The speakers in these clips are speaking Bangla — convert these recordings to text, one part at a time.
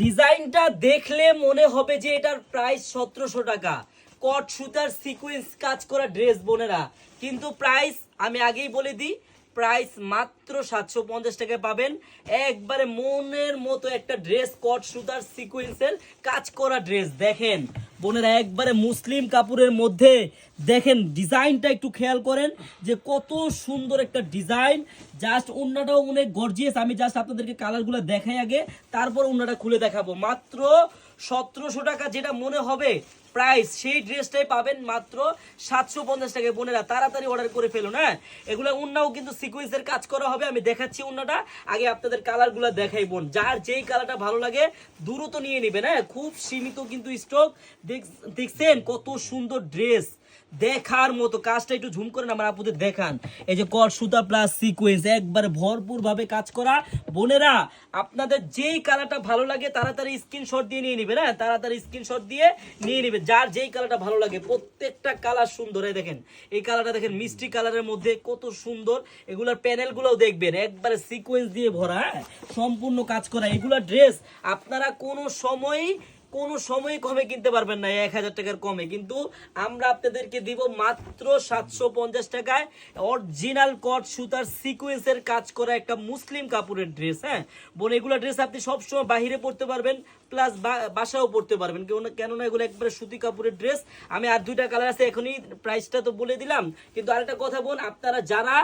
ডিজাইনটা দেখলে মনে হবে যে এটার প্রাইস সতেরোশো টাকা। কট সুতার সিকুয়েন্স কাজ করা ড্রেস বোনেরা। কিন্তু প্রাইস আমি আগেই বলে দিই প্রাইস মাত্র সাতশো পঞ্চাশ টাকায় পাবেন। একবারে মনের মতো একটা ড্রেস কট সুতার সিকোয়েন্সের কাজ করা ড্রেস দেখেন, বোনেরা, একবারে মুসলিম কাপড়ের মধ্যে দেখেন, ডিজাইনটা একটু খেয়াল করেন যে কত সুন্দর একটা ডিজাইন। জাস্ট অন্যটাও অনেক গর্জিয়াস আমি জাস্ট আপনাদেরকে কালারগুলো দেখাই আগে, তারপর অন্যটা খুলে দেখাবো। মাত্র সতেরোশো টাকা যেটা মনে হবে প্রাইস সেই ড্রেসটাই পাবেন মাত্র সাতশো পঞ্চাশ টাকায়। বোনেরা, তাড়াতাড়ি অর্ডার করে ফেলুন হ্যাঁ? এগুলো উন্নাও কিন্তু সিকুয়েন্সের কাজ করা হবে। আমি দেখাচ্ছি অন্যটা আগে আপনাদের কালারগুলো দেখাই, বোন। যার যেই কালারটা ভালো লাগে, দ্রুত নিয়ে নেবেন হ্যাঁ? খুব সীমিত কিন্তু স্টক দেখছেন কত সুন্দর ড্রেস দেখার মতো কাজটা একটু ঝুম করেন আমার আপুদের দেখান। এই যে কট সুতা প্লাস সিকোয়েন্স একবারে ভরপুর ভাবে কাজ করা। বোনেরা, আপনাদের যেই কালারটা ভালো লাগে, তাড়াতাড়ি স্ক্রিনশট দিয়ে নিয়ে নেবেন হ্যাঁ? তাড়াতাড়ি স্ক্রিনশট দিয়ে নিয়ে নেবেন। যার যেই কালারটা ভালো লাগে, প্রত্যেকটা কালার সুন্দর। এই দেখেন, এই কালারটা দেখেন, মিষ্টি কালারের মধ্যে কত সুন্দর। এগুলোর প্যানেলগুলোও দেখবেন, একবারে সিকোয়েন্স দিয়ে ভরা হ্যাঁ? সম্পূর্ণ কাজ করা। এগুলোর ড্রেস আপনারা কোনো সময়ই কোনো সময় কমে কিনতে পারবেন না, এক হাজার টাকার কমে। কিন্তু আমরা আপনাদেরকে দিব মাত্র সাতশো পঞ্চাশ টাকায় অরিজিনাল কট সুতার সিকুয়েন্সের কাজ করা একটা মুসলিম কাপড়ের ড্রেস হ্যাঁ? বোন, এগুলো ড্রেস আপনি সবসময় বাহিরে পড়তে পারবেন প্লাস বাসাও পড়তে পারবেন। কেন কেননা এগুলো একবারে সুতি কাপড়ের ড্রেস আমি আর দুইটা কালার আছে, এখনই প্রাইসটা তো বলে দিলাম। কিন্তু আরেকটা কথা বোন, আপনারা যারা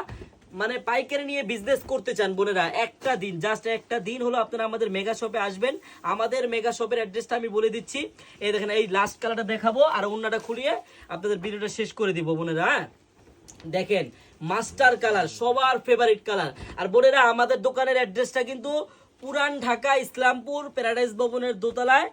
মানে পাইকারি নিয়ে বিজনেস করতে চান বোনেরা, একটা দিন জাস্ট একটা দিন হলো আপনারা আমাদের মেগা শপে আসবেন। আমাদের মেগা শপের অ্যাড্রেসটা আমি বলে দিচ্ছি। এই দেখেন, এই লাস্ট কালারটা দেখাবো আর অন্যটা খুলিয়ে আপনাদের ভিডিওটা শেষ করে দিব বোনেরা হ্যাঁ? দেখেন মাস্টার কালার সবার ফেভারিট কালার আর বোনেরা, আমাদের দোকানের অ্যাড্রেসটা কিন্তু পুরান ঢাকা, ইসলামপুর প্যারাডাইস ভবনের দোতলায়।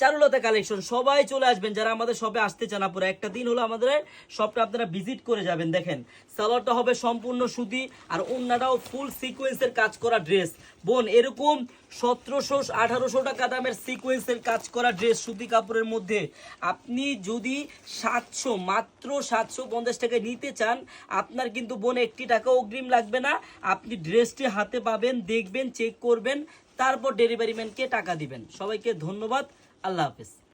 চারুলতা কালেকশন সবাই চলে আসবেন। যারা আমাদের শপে আসতে চান, আপুরা, একটা দিন হলো আমাদের শপটা আপনারা ভিজিট করে যাবেন, দেখেন। সালোয়ারটা হবে সম্পূর্ণ সুতি আর অন্যটাও ফুল সিকোয়েন্সের কাজ করা ড্রেস বোন, এরকম সতেরোশো, আঠারোশো টাকা দামের সিকোয়েন্সের কাজ করা ড্রেস সুতি কাপড়ের মধ্যে আপনি যদি সাতশো, মাত্র সাতশো পঞ্চাশ টাকায় নিতে চান, আপনার কিন্তু বোন একটি টাকা অগ্রিম লাগবে না। আপনি ড্রেসটি হাতে পাবেন, দেখবেন চেক করবেন, তারপর ডেলিভারি ম্যানকে টাকা দিবেন। সবাইকে ধন্যবাদ। আল্লাহ হাফেজ